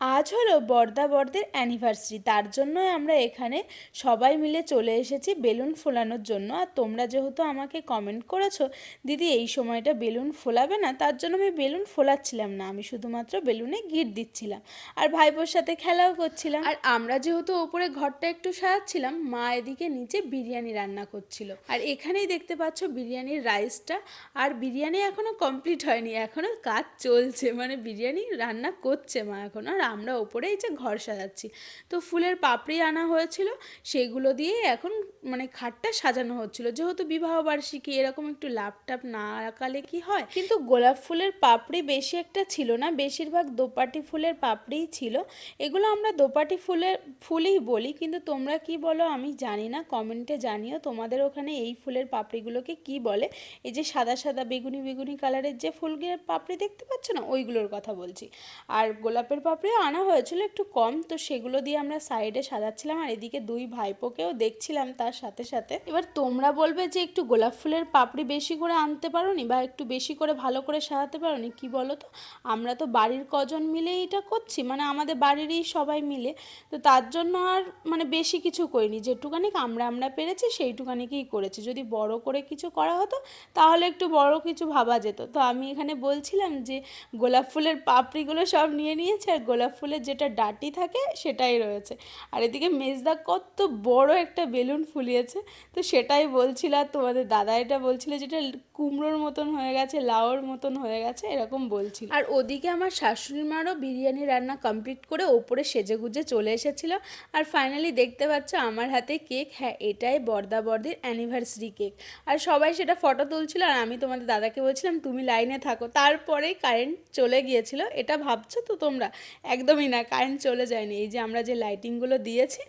আজ হলো বর্দা বর্দের অ্যানিভার্সারি তার জন্যই আমরা এখানে সবাই মিলে চলে এসেছি বেলুন ফোলানোর জন্য। আর তোমরা যেহেতু আমাকে কমেন্ট করেছ, দিদি এই সময়টা বেলুন ফোলাবে না, তার জন্য আমি বেলুন ফোলাচ্ছিলাম না, আমি শুধুমাত্র বেলুনে গিট দিচ্ছিলাম। আর ভাইপোর সাথে খেলাও করছিলাম। আর আমরা যেহেতু ওপরে ঘরটা একটু সাজাচ্ছিলাম, মা এদিকে নিচে বিরিয়ানি রান্না করছিল। আর এখানেই দেখতে পাচ্ছ বিরিয়ানির রাইসটা আর বিরিয়ানি এখনও কমপ্লিট হয়নি এখনও কাজ চলছে মানে বিরিয়ানি রান্না করছে মা এখন। আর আমরা ওপরে এই যে ঘর সাজাচ্ছি। তো ফুলের পাপড়ি আনা হয়েছিল, সেগুলো দিয়ে এখন মানে খাটটা সাজানো হচ্ছিল। যেহেতু বিবাহ বার্ষিকী, এরকম একটু লাভ টাপ না আঁকালে কি হয়? কিন্তু গোলাপ ফুলের পাপড়ি বেশি একটা ছিল না, বেশিরভাগ দোপাটি ফুলের পাপড়িই ছিল। এগুলো আমরা দোপাটি ফুলের ফুলই বলি, কিন্তু তোমরা কি বলো আমি জানি না, কমেন্টে জানিও। তোমাদের ওখানে এই ফুলের পাপড়িগুলোকে কি বলে? এই যে সাদা সাদা বেগুনি বেগুনি কালারের যে ফুলগুলোর পাপড়ি দেখতে পাচ্ছ না, ওইগুলোর কথা বলছি। আর গোলাপের পাপড়িও আনা হয়েছিল একটু কম, তো সেগুলো দিয়ে আমরা সাইডে সাজাচ্ছিলাম আর এদিকে দুই ভাইপোকেও দেখছিলাম তার সাথে সাথে। এবার তোমরা বলবে যে একটু গোলাপ ফুলের পাপড়ি বেশি করে আনতে পারোনি বা একটু বেশি করে ভালো করে সাজাতে পারোনি? কি বলো তো আমরা তো বাড়ির কজন মিলে এটা করছি মানে আমাদের বাড়িরই সবাই মিলে, তো তার জন্য আর মানে বেশি কিছু করিনি। যেটুকানি আমরা আমরা পেরেছি সেইটুকানিকেই করেছি। যদি বড় করে কিছু করা হতো, তাহলে একটু বড় কিছু ভাবা যেত। তো আমি এখানে বলছিলাম যে গোলাপ ফুলের পাপড়িগুলো সব নিয়ে নিয়েছে আর গোলাপ ফুলের যেটা ডাটি থাকে সেটাই রয়েছে। আর এদিকে মেজদা কত বড় একটা বেলুন ফুলিয়েছে। তো সেটাই বলছিল, আর তোমাদের দাদা এটা বলছিল যেটা কুমড়োর মতন হয়ে গেছে, লাউর মতন হয়ে গেছে, এরকম বলছিল। আর ওদিকে আমার শাশুড়ি মারও বিরিয়ানি রান্না কমপ্লিট করে ওপরে সেজে গুজে চলে এসেছিল। আর ফাইনালি দেখতে পাচ্ছ আমার হাতে কেক হ্যাঁ এটাই বর্দা বর্দির অ্যানিভার্সারি কেক। আর সবাই সেটা ফটো তুলছিল, আর আমি তোমাদের দাদাকে বলছিলাম, তুমি লাইনে থাকো। তারপরেই কারেন্ট চলে গিয়েছিল, এটা ভাবছ তো তোমরা? একদমই না কারেন্ট চলে যায়নি। এই যে আমরা যে লাইটিংগুলো দিয়েছি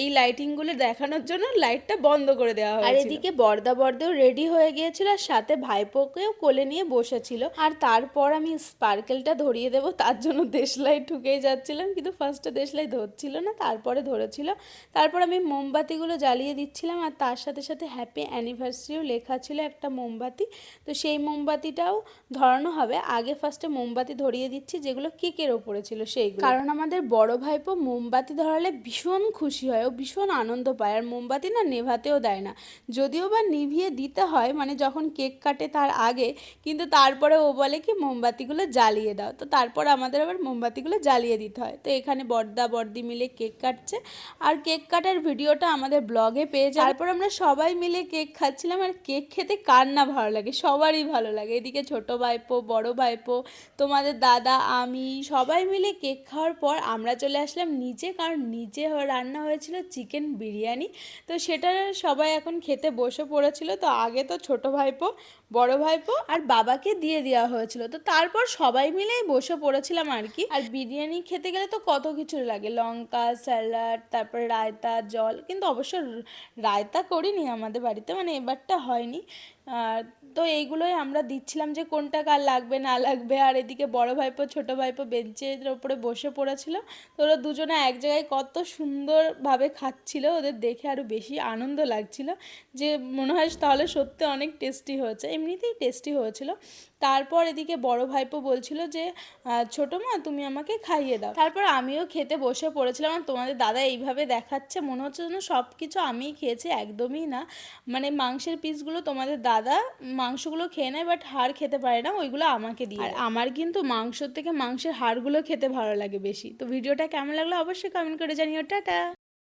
এই লাইটিংগুলো দেখানোর জন্য লাইটটা বন্ধ করে দেওয়া হয় আর এদিকে বর্দা বর্দেও রেডি হয়ে গিয়েছিল আর সাথে ভাইপোকেও কোলে নিয়ে বসেছিল। আর তারপর আমি স্পার্কেলটা ধরিয়ে দেবো তার জন্য দেশলাই ঠুকেই যাচ্ছিলাম কিন্তু ফার্স্টে দেশলাই ধরছিল না তারপরে ধরেছিল। তারপর আমি মোমবাতিগুলো জ্বালিয়ে দিচ্ছিলাম আর তার সাথে সাথে হ্যাপি অ্যানিভার্সারিও লেখা ছিল একটা মোমবাতি। তো সেই মোমবাতিটাও ধরানো হবে। আগে ফার্স্টে মোমবাতি ধরিয়ে দিচ্ছি যেগুলো কেকের ওপরে ছিল সেইগুলো। কারণ আমাদের বড় ভাইপো মোমবাতি ধরালে ভীষণ খুশি হয়, ও ভীষণ আনন্দ পায়। আর মোমবাতি না নেভাতেও দেয় না। যদিও বা নিভিয়ে দিতে হয় মানে যখন কেক কাটে তার আগে, কিন্তু তারপরে ও বলে কি মোমবাতিগুলো জ্বালিয়ে দাও। তো তারপর আমাদের আবার মোমবাতিগুলো জ্বালিয়ে দিতে হয়। তো এখানে বর্দা বর্দি মিলে কেক কাটছে। আর কেক কাটার ভিডিওটা আমাদের ব্লগে পেয়ে যায় তারপর আমরা সবাই মিলে কেক খাচ্ছিলাম। আর কেক খেতে কার না ভালো লাগে? সবারই ভালো লাগে। এদিকে ছোট ভাইপো, বড় ভাইপো, তোমাদের দাদা, আমি, সবাই মিলে কেক খাওয়ার পর আমরা চলে আসলাম নিচে কারণ হ- রান্না হয়েছিল চিকেন বিরিয়ানি। তো সেটা সবাই এখন খেতে বসে পড়েছিল। তো আগে তো ছোট ভাইপো, বড় ভাইপো আর বাবাকে দিয়ে দেওয়া হয়েছিল। তো তারপর সবাই মিলেই বসে পড়েছিলাম আর কি। আর বিরিয়ানি খেতে গেলে তো কত কিছু লাগে। লঙ্কা, স্যালাড, তারপর রায়তা, জল। কিন্তু অবশ্য রায়তা করিনি আমাদের বাড়িতে। মানে এবারটা হয়নি। আর তো এইগুলোই আমরা দিচ্ছিলাম যে কোনটা কার লাগবে, না লাগবে। আর এদিকে বড় ভাইপো, ছোট ভাইপো বেঞ্চের ওপরে বসে পড়েছিল। তো ওরা দুজনে এক জায়গায় কত সুন্দরভাবে খাচ্ছিল, ওদের দেখে আরও বেশি আনন্দ লাগছিল। যে মনে হয় তাহলে সত্যি অনেক টেস্টি হয়েছে। এমনিতেই টেস্টি হয়েছিল। তারপর এদিকে বড় ভাইপো বলছিল যে ছোটো মা তুমি আমাকে খাইয়ে দাও। তারপর আমিও খেতে বসে পড়েছিলাম আর তোমাদের দাদা এইভাবে দেখাচ্ছে মনে হচ্ছে যেন সব কিছু আমিই খেয়েছি একদমই না। মানে মাংসের পিসগুলো তোমাদের দাদা মাংসগুলো খেয়ে নেয় বাট হাড় খেতে পারে না ওইগুলো আমাকে দিয়ে আর আমার কিন্তু মাংসর থেকে মাংসের হাড়গুলো খেতে ভালো লাগে বেশি। তো ভিডিওটা কেমন লাগল অবশ্যই কমেন্ট করে জানিও টাটা!